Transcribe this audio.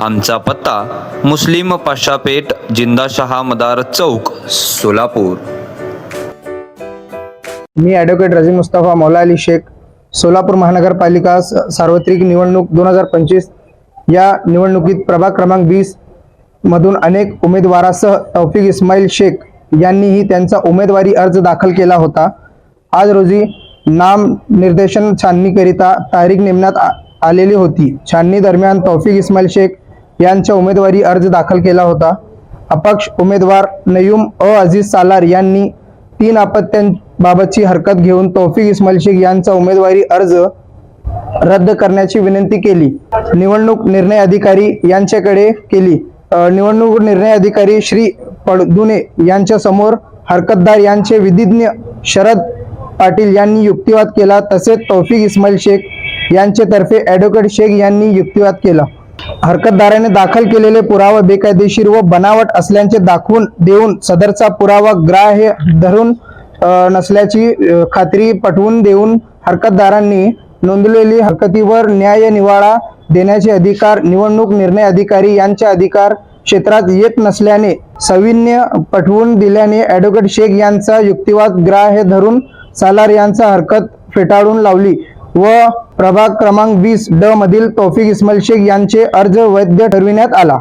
आमचा पत्ता मुस्लिम पाशापेठ जिंदाशहा मदार चौक सोलापूर. मी ॲडव्होकेट रजी मुस्तफा मौला अली शेख सोलापूर महानगरपालिका सार्वत्रिक निवडणूक दोन हजार पंचवीस या निवडणुकीत प्रभाग क्रमांक वीस मधून अनेक उमेदवारासह तौफिक इस्माईल शेख यांनीही त्यांचा उमेदवारी अर्ज दाखल केला होता. आज रोजी नाम निर्देशन छाननीकरिता तारीख नेमण्यात आलेली होती. छाननी दरम्यान तौफिक इस्माईल शेख यांचा उमेदवारी अर्ज दाखल केला होता. अपक्ष उमेदवार नयूम अ अजीज सालार यांनी तीन अपत्यांबाबतची हरकत घेऊन तौफिक इस्माईल शेख यांचा उमेदवारी अर्ज रद्द करण्याची विनंती केली. निवडणूक निर्णय अधिकारी यांच्याकडे केली. निवडणूक निर्णय अधिकारी श्री पडदुने यांच्या समोर हरकतदार यांचे विधिज्ञ शरद पाटील यांनी युक्तिवाद केला. तसेच तौफिक इस्माईल शेख यांच्यातर्फे ॲडव्होकेट शेख यांनी युक्तिवाद केला. हरकतदाराने दाखल केलेले पुरावा बेकायदेशीर व बनावट असल्याचे दाखवून देऊन सदरचा पुरावा ग्राह्य धरून नसल्याची खात्री पटवून देऊन हरकतदारांनी नोंदलेली हरकतीवर न्याय निवाडा देण्याचे अधिकार निवडणूक निर्णय अधिकारी यांच्या अधिकार क्षेत्रात येत नसल्याने सविन्य पटवून दिल्याने ॲडव्होकेट शेख यांचा युक्तिवाद ग्राह्य धरून सालार यांचा हरकत फेटाळून लावली. व प्रभाग क्रमांक वीस ड मधील तौफिक इस्माईल शेख यांचे अर्ज वैध ठरविण्यात आला.